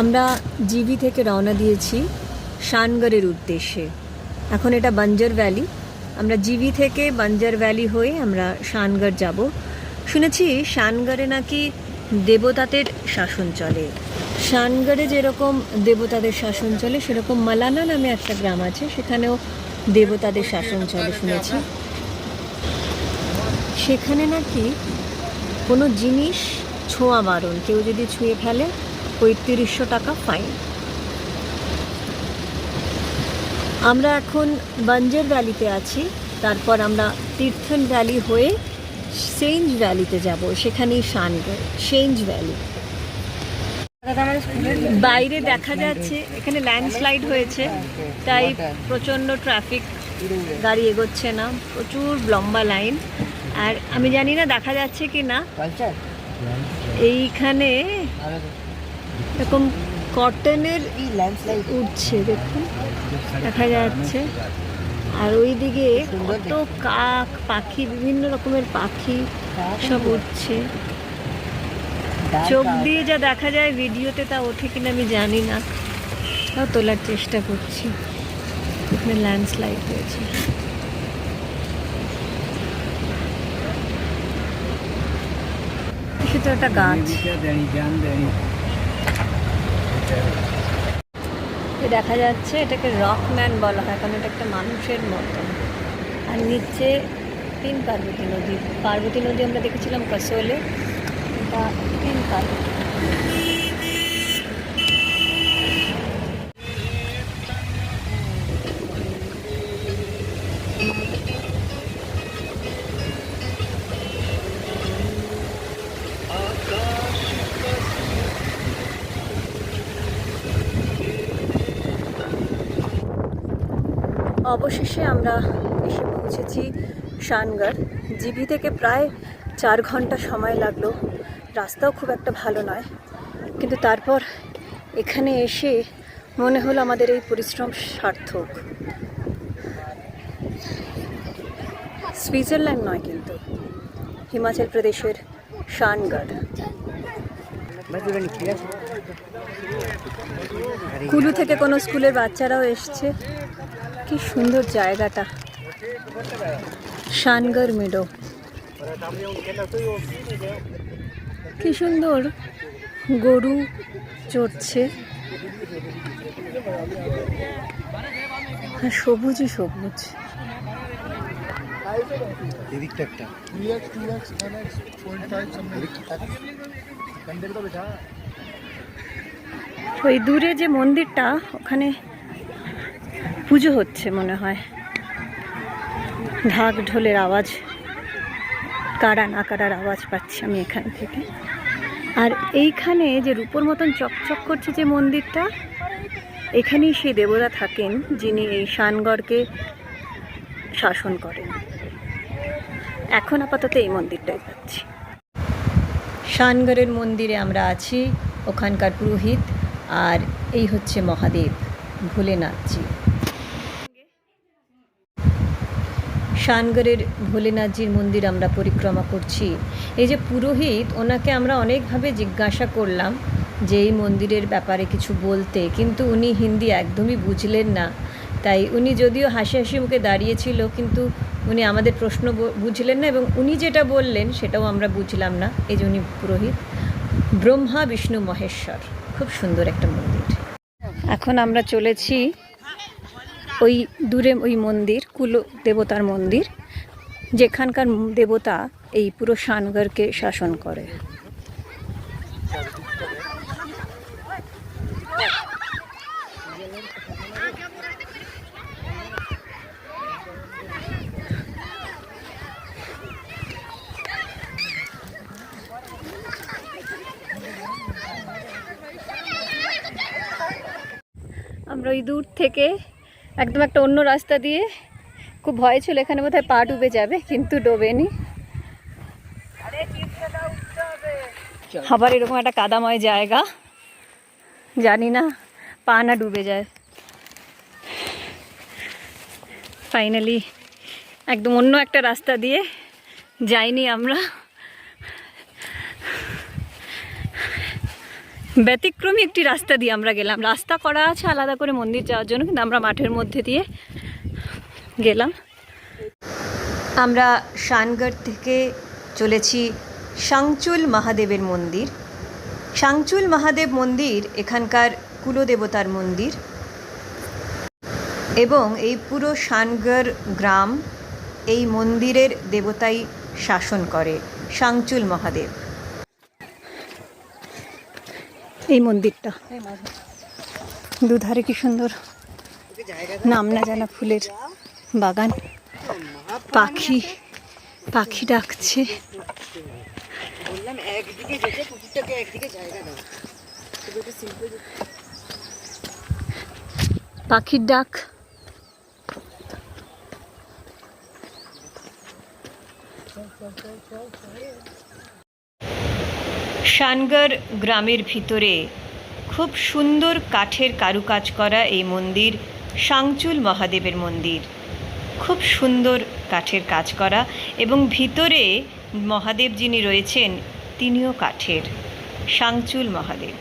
আমরা জিবি থেকে রওনা দিয়েছি শানগড়ের উদ্দেশ্যে। এখন এটা বাঞ্জার ভ্যালি। আমরা জিবি থেকে বাঞ্জার ভ্যালি হয়ে আমরা শানগড় যাব। শুনেছি শানগড়ে নাকি দেবতাদের শাসন চলে। শানগড়ে যেরকম দেবতাদের শাসন চলে, সেরকম মালানা নামে একটা গ্রাম আছে, সেখানেও দেবতাদের শাসন চলে শুনেছি। সেখানে নাকি কোনো জিনিস ছোঁয়া বারণ কেউ যদি ছুঁয়ে ফেলে পঁয়ত্রিশশো টাকা ফাইন। আমরা এখন বাঞ্জের ভ্যালিতে আছি তারপর আমরা তীর্থন ভ্যালি হয়ে সেঞ্জ ভ্যালিতে যাব সেখানেই শানগড় সেঞ্জ ভ্যালি। বাইরে দেখা যাচ্ছে এখানে ল্যান্ডস্লাইড হয়েছে তাই প্রচণ্ড ট্রাফিক গাড়ি এগোচ্ছে না প্রচুর লম্বা লাইন আর আমি জানি না দেখা যাচ্ছে কি না। এইখানে এরকম কটনের উঠছে, দেখুন, দেখা যাচ্ছে। আর ওইদিকে কত কাক, পাখি, বিভিন্ন রকমের পাখি সব উঠছে। চোখ দিয়ে যা দেখা যায় ভিডিওতে, তা ওঠে কিনা আমি জানি না। তাও তোলার চেষ্টা করছি। এখানে ল্যান্ডস্লাইড হয়েছে। সেটা একটা গাছ। দেখা যাচ্ছে এটাকে রকম্যান বলা হয়, কারণ এটা একটা মানুষের মতন আর নিচে তিন পার্বতী নদী। পার্বতী নদী আমরা দেখেছিলাম কাসোলে এটা তিন পার্বতী। পৌঁছেছি শানগড়। জিবি থেকে প্রায় চার ঘণ্টা সময় লাগল। রাস্তাও খুব একটা ভালো নয়। কিন্তু তারপর এখানে এসে মনে হলো আমাদের এই পরিশ্রম সার্থক। সুইজারল্যান্ড নয় কিন্তু, হিমাচল প্রদেশের শানগড়। কুলু থেকে কোনো স্কুলের বাচ্চারাও এসছে। কি সুন্দর জায়গাটা। শানগর মেডো। কি সুন্দর। গরু চড়ছে। আর সবুজই সবুজ। ওই দূরে যে মন্দিরটা ওখানে পুজো হচ্ছে মনে হয়। ঢাক ঢোলের আওয়াজ, কারা না কারার আওয়াজ পাচ্ছি আমি এখান থেকে। আর এইখানে যে রূপোর মতন চকচক করছে যে মন্দিরটা, এখানেই সেই দেবতা থাকেন যিনি এই শানগড়কে শাসন করেন। এখন আপাতত এই মন্দিরটাই পাচ্ছি। শানগড়ের মন্দিরে আমরা আছি, ওখানকার পুরোহিত, আর এই হচ্ছে মহাদেব, ভোলেনাথজি। শানগড়ের ভোলেনাথজির মন্দির আমরা পরিক্রমা করছি। এই যে পুরোহিত, ওনাকে আমরা অনেকভাবে জিজ্ঞাসা করলাম যে এই মন্দিরের ব্যাপারে কিছু বলতে, কিন্তু উনি হিন্দি একদমই বুঝলেন না। তাই উনি যদিও হাসি হাসি মুখে দাঁড়িয়েছিল, কিন্তু উনি আমাদের প্রশ্ন বুঝলেন না এবং উনি যেটা বললেন সেটাও আমরা বুঝলাম না। এই যে উনি পুরোহিত, ব্রহ্মা, বিষ্ণু, মহেশ্বর। খুব সুন্দর একটা মন্দির। এখন আমরা চলেছি ওই দূরে ওই মন্দির, কুল দেবতার মন্দির, যেখানকার দেবতা এই পুরো শানগড়কে শাসন করে। আমরা ওই দূর থেকে একদম একটা অন্য রাস্তা দিয়ে। খুব ভয় ছিল, এখানে বোধহয় পা ডুবে যাবে, কিন্তু ডোবেনি। আবার এরকম একটা কাদাময় জায়গা। জানি না, পা না ডুবে যায়। ফাইনালি একদম অন্য একটা রাস্তা দিয়ে যাইনি আমরা। ব্যতিক্রমী একটি রাস্তা দিয়ে আমরা গেলাম। রাস্তা করা আছে আলাদা করে মন্দির যাওয়ার জন্য, কিন্তু আমরা মাঠের মধ্যে দিয়ে গেলাম। আমরা শানগড় থেকে চলেছি সাংচুল মহাদেবের মন্দির। সাংচুল মহাদেব মন্দির এখানকার কুলদেবতার মন্দির এবং এই পুরো শানগড় গ্রাম এই মন্দিরের দেবতাই শাসন করে সাংচুল মহাদেব। এই মন্দিরটা। দুধারে কি সুন্দর নাম না জানা ফুলের বাগান। পাখি পাখি ডাকছে। বললাম একদিকে যেতে কুকুরটাকে একদিকে জায়গা দাও শুধু একটা simple পাখির ডাক শানগড় গ্রামের ভিতরে খুব সুন্দর কাঠের কারুকাজ করা এই মন্দির সাংচুল মহাদেবের মন্দির। খুব সুন্দর কাঠের কাজ করা এবং ভিতরে মহাদেব যিনি রয়েছেন তিনিও কাঠের সাংচুল মহাদেব।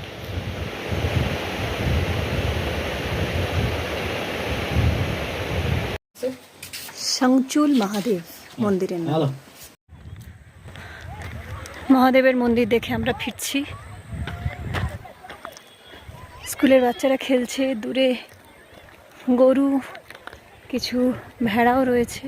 সাংচুল মহাদেব মন্দিরের নাম। মহাদেবের মন্দির দেখে আমরা ফিরছি। স্কুলের বাচ্চারা খেলছে দূরে গরু কিছু ভেড়াও রয়েছে।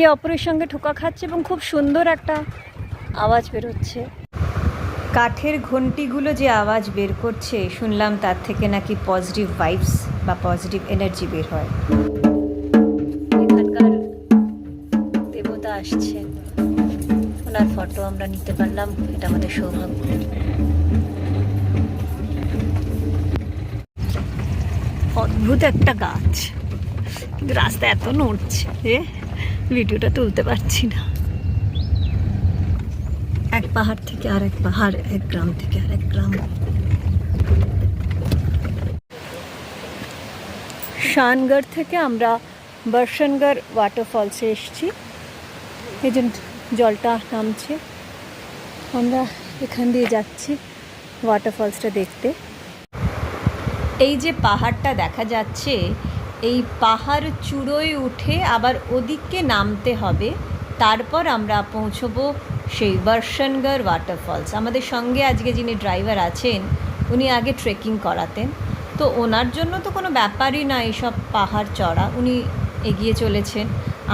একে অপরের সঙ্গে ঠোকা খাচ্ছে এবং খুব সুন্দর একটা আওয়াজ বেরোচ্ছে কাঠের ঘন্টিগুলো যে আওয়াজ বের করছে শুনলাম তার থেকে নাকি পজিটিভ ভাইবস বা পজিটিভ এনার্জি বের হয়। এখানকার দেবতা আসছেন। ওনার ফটো আমরা নিতে পারলাম এটা আমাদের সৌভাগ্য। অদ্ভুত একটা গাছ। কিন্তু রাস্তা এত নড়ছে ভিডিওটা তুলতে পারছি না। এক পাহাড় থেকে আর এক পাহাড় এক গ্রাম থেকে আর এক গ্রাম। শানগড় থেকে আমরা বর্ষণগড় ওয়াটারফলসে এসেছি। এই যে জলটা নামছে। আমরা এখান দিয়ে যাচ্ছি ওয়াটারফলসটা দেখতে। এই যে পাহাড়টা দেখা যাচ্ছে এই পাহাড় চূড়োয় উঠে আবার ওদিককে নামতে হবে। তারপর আমরা পৌঁছবো সেই বর্ষণগড় ওয়াটারফলস আমাদের সঙ্গে আজকে যিনি ড্রাইভার আছেন, উনি আগে ট্রেকিং করাতেন। তো ওনার জন্য তো কোনো ব্যাপারই না এইসব পাহাড় চড়া, উনি এগিয়ে চলেছেন।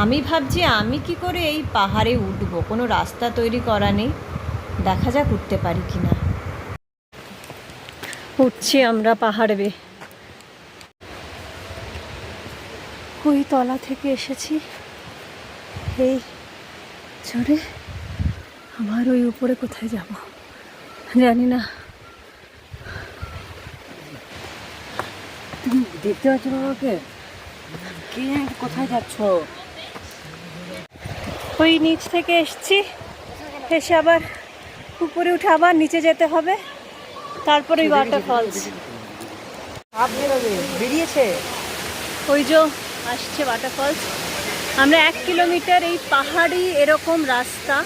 আমি ভাবছি আমি কি করে এই পাহাড়ে উঠব? কোনো রাস্তা তৈরি করা নেই। দেখা যাক উঠতে পারি কি না উঠছি আমরা পাহাড়। বে ওই তলা থেকে এসেছি। এই চড়ে আমার ওই উপরে কোথায় যাব? জানি না। দেখতে পাচ্ছ বাবাকে কে কোথায় যাচ্ছ? ওই নিচ থেকে এসছি। এসে আবার উপরে উঠে আবার নিচে যেতে হবে। তারপরে ওই ওয়াটারফলস বেরিয়েছে? ওই যে আসছে ওয়াটারফলস আমরা এক কিলোমিটার এই পাহাড়ি এরকম রাস্তা।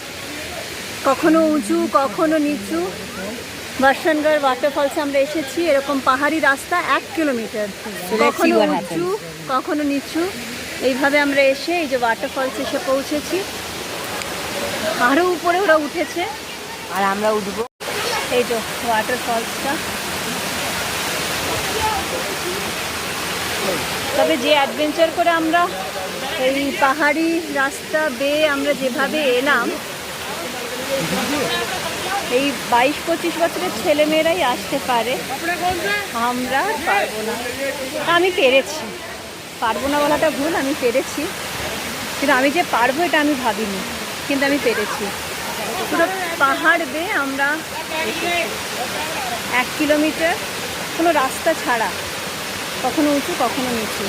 কখনো উঁচু কখনো নিচু। বর্ষণগড় ওয়াটারফলসে আমরা এসেছি এরকম পাহাড়ি রাস্তা এক কিলোমিটার। কখনো উঁচু কখনো নিচু। এইভাবে আমরা এসে এই যে ওয়াটারফলস এসে পৌঁছেছি। আরও উপরে ওরা উঠেছে। আর আমরা উঠবো। এই যে ওয়াটারফলসটা তবে যে অ্যাডভেঞ্চার করে আমরা এই পাহাড়ি রাস্তা বেয়ে আমরা যেভাবে এলাম, এই বাইশ পঁচিশ বছরের ছেলেমেয়েরাই আসতে পারে, আমরা পারব না। আমি পেরেছি। পারব না বলাটা ভুল, আমি পেরেছি। কিন্তু আমি যে পারব এটা আমি ভাবিনি, কিন্তু আমি পেরেছি। পুরো পাহাড় বেয়ে আমরা এক কিলোমিটার কোনো রাস্তা ছাড়া। কখনো উঁচু কখনো নিচু।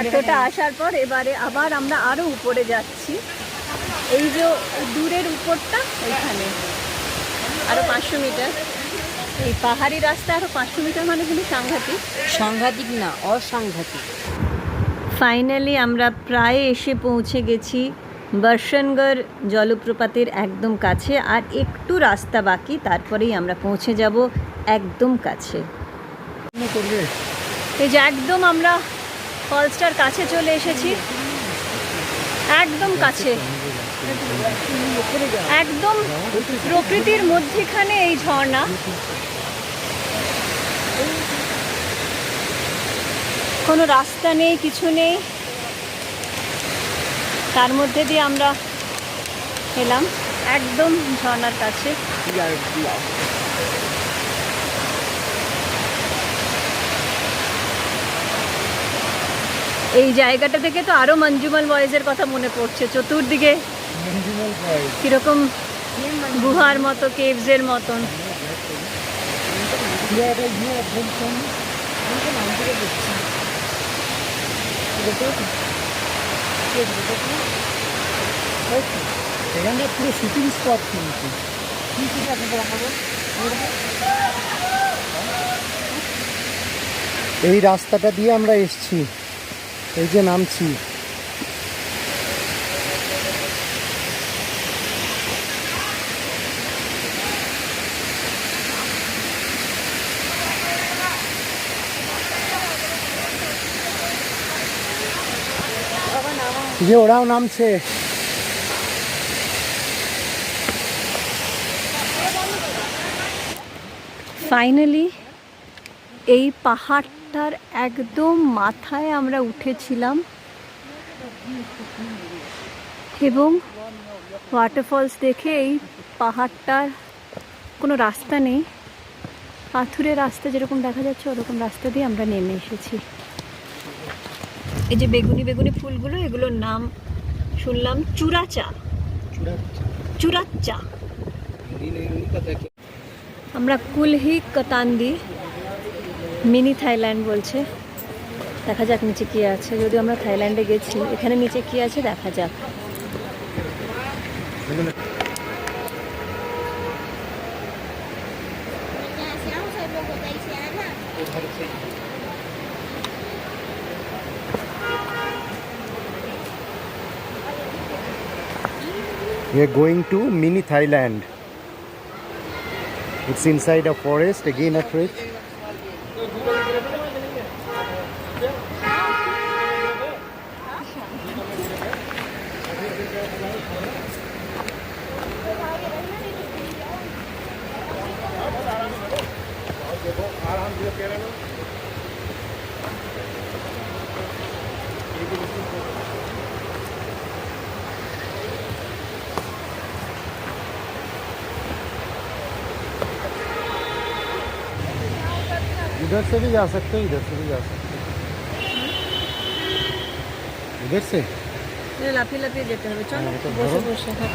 এতটা আসার পর এবারে আবার আমরা আরও উপরে যাচ্ছি। এই যে দূরের উপরটা ওইখানে আরও পাঁচশো মিটার। এই পাহাড়ি রাস্তা আরও পাঁচশো মিটার মানে কিন্তু সাংঘাতিক। সাংঘাতিক না অসাংঘাতিক। ফাইনালি আমরা প্রায় এসে পৌঁছে গেছি বর্ষণগড় জলপ্রপাতের একদম কাছে আর একটু রাস্তা বাকি, তারপরেই আমরা পৌঁছে যাব একদম কাছে। এই যে একদম আমরা ফলসটার কাছে চলে এসেছি। একদম কাছে। একদম প্রকৃতির মধ্যেখানে এই ঝর্ণা। কোনো রাস্তা নেই, কিছু নেই। তার মধ্যে দিয়ে আমরা এলাম। একদম ঝর্ণার কাছে। এই জায়গাটা থেকে তো আরও মঞ্জুমল বয়েজের কথা মনে পড়ছে। চতুর্দিকে কীরকম গুহার মতো কেভসের মতন। এখানটা পুরো শুটিং স্পট কিন্তু। এই রাস্তাটা দিয়ে আমরা এসছি। এই যে নামছি। যে ওরাও নামছে। ফাইনালি এই পাহাড়টার একদম মাথায় আমরা উঠেছিলাম। এবং ওয়াটারফলস দেখে এই পাহাড়টার কোনো রাস্তা নেই। পাথুরের রাস্তা যেরকম দেখা যাচ্ছে, ওরকম রাস্তা দিয়ে আমরা নেমে এসেছি। এই যে বেগুনি বেগুনি ফুলগুলো এগুলোর নাম শুনলাম চূড়াচা চূড়াচা আমরা কুলহি কতান্দি মিনি থাইল্যান্ড বলছে। দেখা যাক নিচে কি আছে। যদি আমরা থাইল্যান্ডে গেছি এখানে নিচে কি আছে দেখা যাক। We are going to mini Thailand. It's inside a forest, again a trek. इधर से भी जा सकते हैं इधर से भी जा सकते हैं इधर से লাফিয়ে লাফিয়ে যেতে হবে চলো হ্যাঁ, এটা বসে ধরো। বসে হ্যাঁ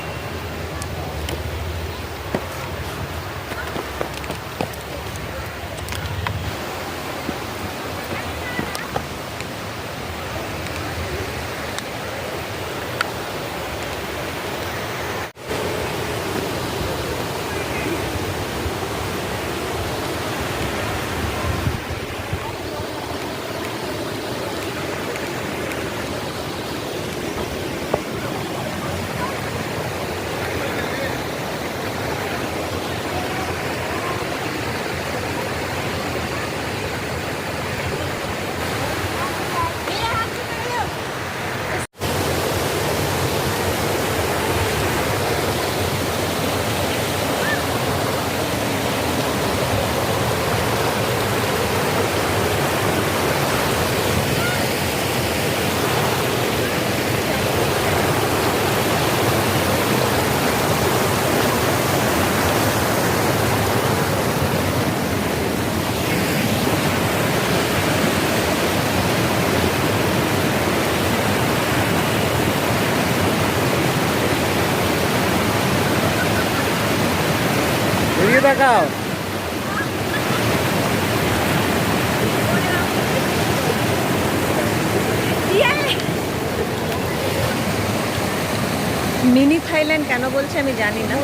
মিনি থাইল্যান্ড কেন বলছে আমি জানি না।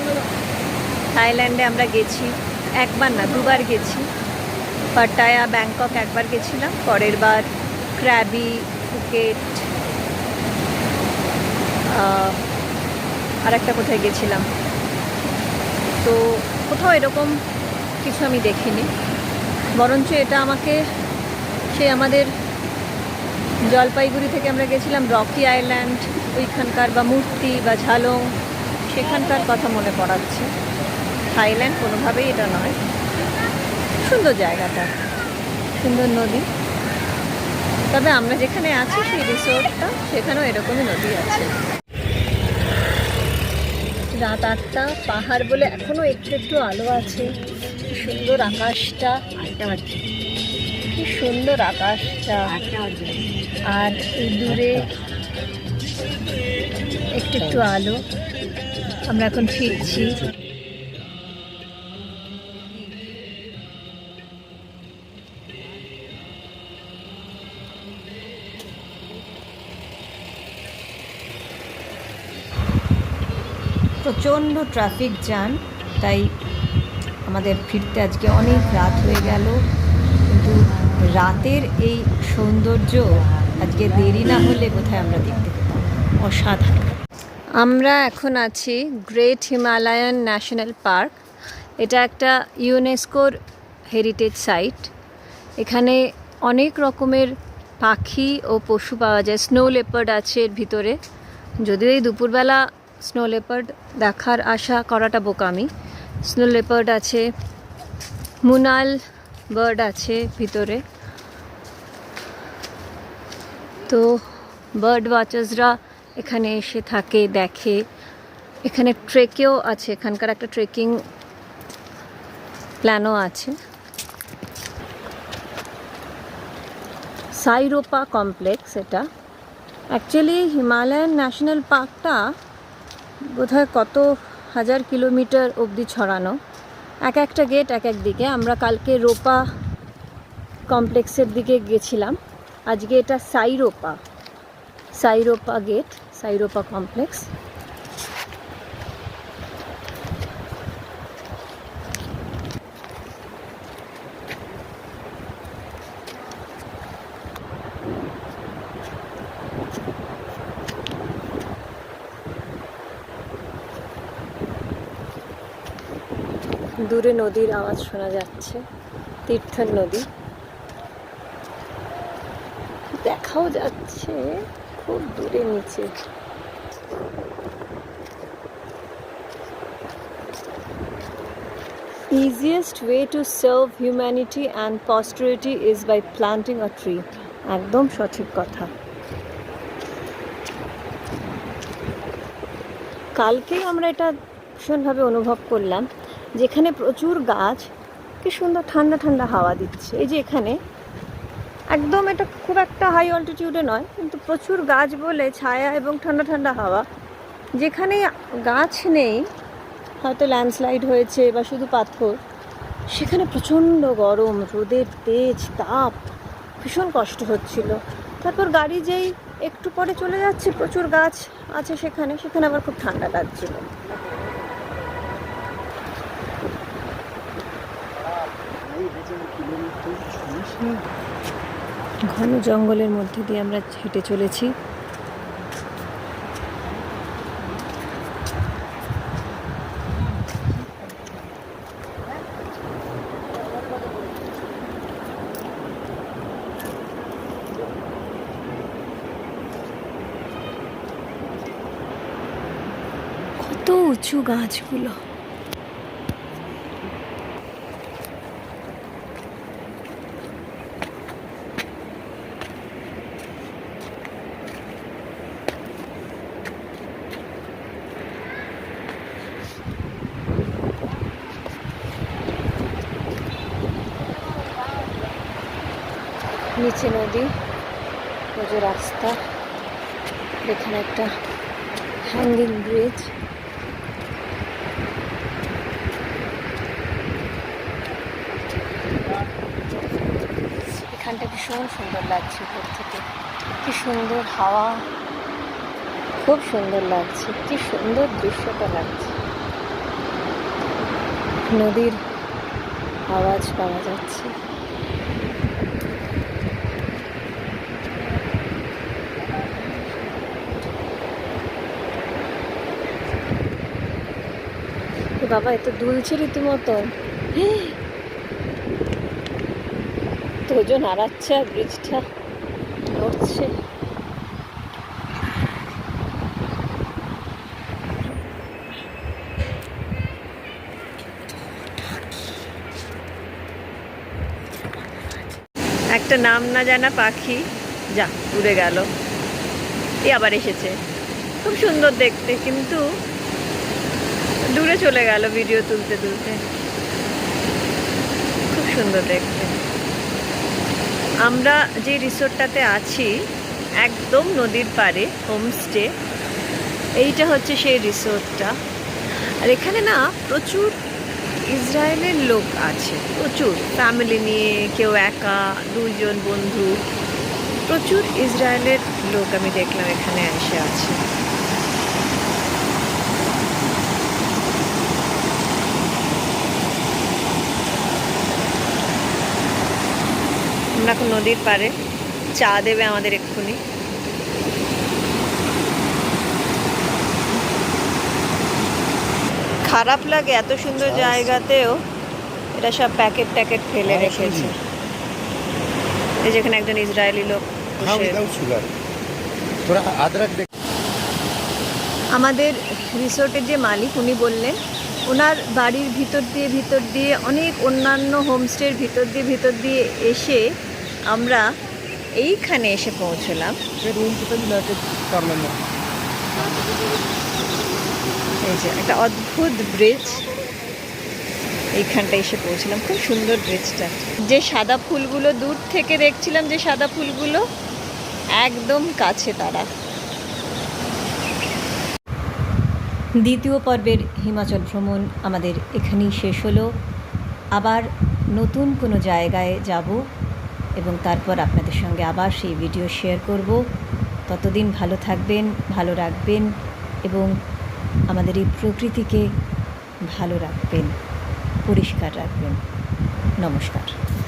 থাইল্যান্ডে আমরা গেছি, একবার না, দুবার গেছি। পাটায়া ব্যাংকক একবার গেছিলাম, পরের বার ক্র্যাবি, ফুকেট আর একটা কোথায় গেছিলাম? তো কোথাও এরকম কিছু আমি দেখিনি। বরঞ্চ এটা আমাকে, সে আমাদের জলপাইগুড়ি থেকে আমরা গেছিলাম, রকি আইল্যান্ড, ওইখানকার বা মূর্তি বা ঝালং, সেখানকার কথা মনে পড়াচ্ছে। থাইল্যান্ড কোনোভাবেই এটা নয়। সুন্দর জায়গাটা, সুন্দর নদী। তবে আমরা যেখানে আছি, সেই রিসোর্টটা সেখানেও এরকমই নদী আছে। রাত আটটা, পাহাড় বলে এখনও একটু একটু আলো আছে। কি সুন্দর আকাশটা কি সুন্দর আকাশটা। আর এই দূরে একটু একটু আলো। আমরা এখন ফিরছি। প্রচণ্ড ট্রাফিক জ্যাম তাই আমাদের ফিরতে আজকে অনেক রাত হয়ে গেল। কিন্তু রাতের এই সৌন্দর্য আজকে দেরি না হলে কোথায় আমরা দেখতে পেতাম? অসাধারণ। আমরা এখন আছি গ্রেট হিমালয়ান ন্যাশনাল পার্ক এটা একটা ইউনেস্কোর হেরিটেজ সাইট এখানে অনেক রকমের পাখি ও পশু পাওয়া যায়। স্নো লেপার্ড আছে এর ভিতরে। যদিও এই দুপুরবেলা স্নো লেপার্ড দেখার আশা করাটা বোকামি। স্নো লেপার্ড আছে মুনাল বার্ড আছে ভিতরে। তো বার্ড ওয়াচার্সরা এখানে এসে থাকে, দেখে। এখানে ট্রেকেও আছে, এখানকার একটা ট্রেকিং প্ল্যানও আছে। সাইরোপা কমপ্লেক্স এটা। অ্যাকচুয়ালি হিমালয়ান ন্যাশনাল পার্কটা বোধহয় কত হাজার কিলোমিটার অবধি ছড়ানো। এক একটা গেট এক এক দিকে। আমরা কালকে রোপা কমপ্লেক্সের দিকে গেছিলাম। আজকে এটা সাইরোপা। সাইরোপা গেট, সাইরোপা কমপ্লেক্স। দূরে নদীর আওয়াজ শোনা যাচ্ছে। তীর্থের নদী। দেখাও যাচ্ছে খুব দূরে নিচে। Easiest way to serve humanity and posterity is by planting a tree একদম সঠিক কথা। কালকেই আমরা এটা ভীষণভাবে অনুভব করলাম। যেখানে প্রচুর গাছ, কি সুন্দর ঠান্ডা ঠান্ডা হাওয়া দিচ্ছে। এই যে এখানে, একদম এটা খুব একটা হাই অল্টিটিউডে নয়, কিন্তু প্রচুর গাছ বলে ছায়া এবং ঠান্ডা ঠান্ডা হাওয়া। যেখানে গাছ নেই, হয়তো ল্যান্ডস্লাইড হয়েছে বা শুধু পাথর, সেখানে প্রচণ্ড গরম, রোদের তেজ, তাপ, ভীষণ কষ্ট হচ্ছিল। তারপর গাড়ি যেই একটু পরে চলে যাচ্ছে, প্রচুর গাছ আছে সেখানে সেখানে আবার খুব ঠান্ডা লাগছিল। ঘন জঙ্গলের মধ্যে দিয়ে আমরা হেঁটে চলেছি। কত উঁচু গাছগুলো নিচে নদী সোজা রাস্তা এখানে একটা হ্যাঙ্গিং ব্রিজ আসমানটা ভীষণ সুন্দর লাগছে উপর থেকে। কি সুন্দর হাওয়া। খুব সুন্দর লাগছে। কি সুন্দর দৃশ্যটা লাগছে। নদীর আওয়াজ পাওয়া যাচ্ছে। বাবা, এত দুলছে রীতিমতন তোজো নাড়াচ্ছে আর ব্রিজটা নড়ছে। একটা নাম না জানা পাখি, যা উড়ে গেল। এ আবার এসেছে। খুব সুন্দর দেখতে, কিন্তু দূরে চলে গেল ভিডিও তুলতে তুলতে। খুব সুন্দর দেখতে। আমরা যে রিসোর্টটাতে আছি, একদম নদীর পাড়ে, হোমস্টে, এইটা হচ্ছে সেই রিসোর্টটা। আর এখানে না প্রচুর ইসরায়েলের লোক আছে, প্রচুর। ফ্যামিলি নিয়ে, কেউ একা, দুইজন বন্ধু, প্রচুর ইসরায়েলের লোক আমি দেখলাম এখানে এসে আছে। আমরা এখন নদীর পারে চা দেবে আমাদের এক্ষুনি। খারাপ লাগে এত সুন্দর জায়গাতেও। এটা সব প্যাকেট ট্যাকেট ফেলে রেখেছে। এই যেখানে একজন ইসরায়েলি লোক আমাদের রিসোর্টের যে মালিক উনি বললেন ওনার বাড়ির ভিতর দিয়ে ভিতর দিয়ে অনেক অন্যান্য হোমস্টের ভিতর দিয়ে ভিতর দিয়ে এসে আমরা এইখানে এসে পৌঁছলাম। এই যে একটা অদ্ভুত ব্রিজ এইখানটা এসে পৌঁছলাম। খুব সুন্দর ব্রিজটা যে সাদা ফুলগুলো দূর থেকে দেখছিলাম, যে সাদা ফুলগুলো একদম কাছে তারা। দ্বিতীয় পর্বের হিমাচল ভ্রমণ আমাদের এখানেই শেষ হলো। আবার নতুন কোনো জায়গায় যাব এবং তারপর আপনাদের সঙ্গে আবার সেই ভিডিও শেয়ার করব। ততদিন ভালো থাকবেন, ভালো রাখবেন এবং আমাদের এই প্রকৃতিকে ভালো রাখবেন, পরিষ্কার রাখবেন। নমস্কার।